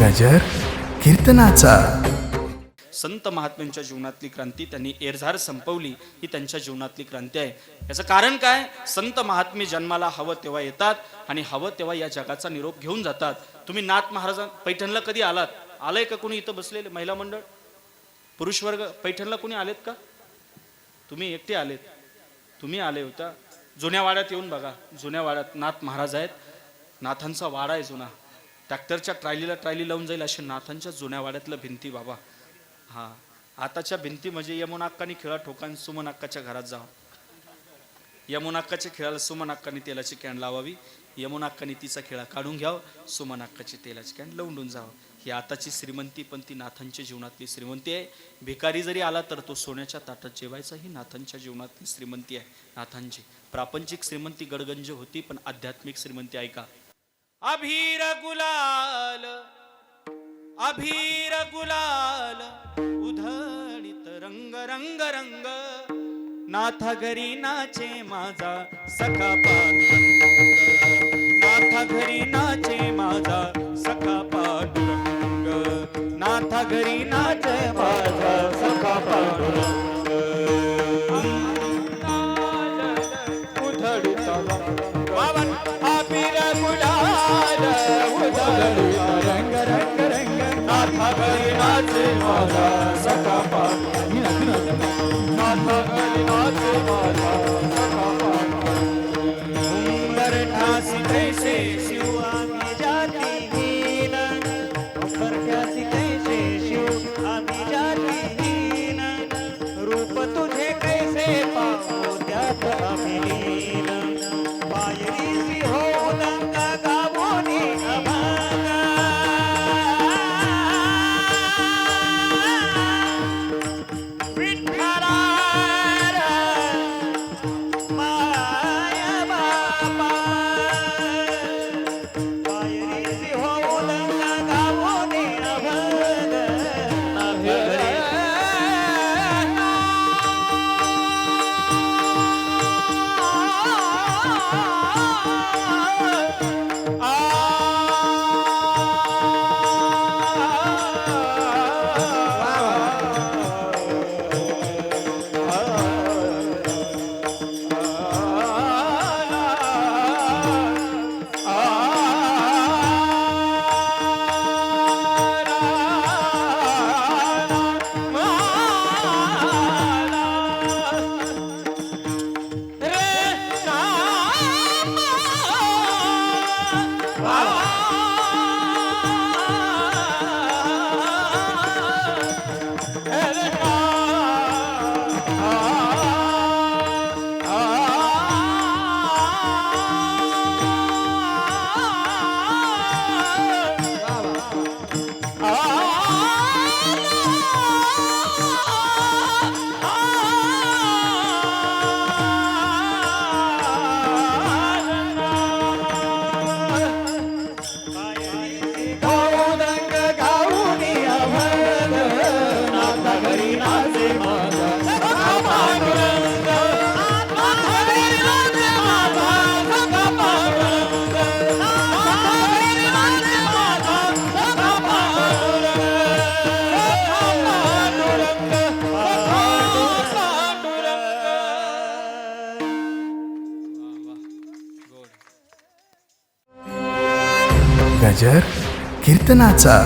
गजर कीर्तनाचा. संत महात्म्यांच्या जीवनातली क्रांती त्यांनी एरझार संपवली ही त्यांच्या जीवनातली क्रांती आहे. याचं कारण काय? संत महात्मे जन्माला हवं तेव्हा येतात आणि हवं तेव्हा या जगाचा निरोप घेऊन जातात. तुम्ही नाथ महाराज पैठणला कधी आलात? आलंय का कोणी इथं बसलेले? महिला मंडळ? पुरुष वर्ग पैठणला कोणी आलेत का? तुम्ही एकटे आलेत. तुम्ही आले होता. जुन्या वाड्यात येऊन बघा. जुन्या वाड्यात नाथ महाराज आहेत. नाथांचा वाडा आहे जुना. ट्रॅक्टरच्या ट्रायलीला ट्रायली लावून जाईल असे नाथांच्या जुन्या वाड्यातलं भिंती बाबा. हा आताच्या भिंती म्हणजे यमुना अक्कानी खेळा ठोकान सुमन अक्काच्या घरात जा यमुना अक्काच्या खेळाला सुमन अक्कानी तेलाची कॅन लावावी यमुना अक्कानी तिचा खेळा काढून घ्यावं सुमन अक्काची तेलाची कॅन लवंडून जावं. ही आताची श्रीमंती पण ती नाथांच्या जीवनातली श्रीमंती आहे. भिकारी जरी आला तर तो सोन्याच्या ताटात जेवायचा ही नाथांच्या जीवनातली श्रीमंती आहे नाथांची. प्रापंचिक श्रीमंती गडगंज होती पण आध्यात्मिक श्रीमंती ऐका अभीर गुलाल अभीर गुलाल उधळित रंग रंग रंग. नाथ घरी नाचे माझा सखा पांडुरंग. नाथ घरी नाचे माझा सखा पांडुरंग. नाथा घरी नाचे माझा सखा पांडुरंग. रंग रंग रंग. नाथा घरी नाचे माझा सखा पांडुरंग नाथा घरी नाचे माझा गजर कीर्तनाचा.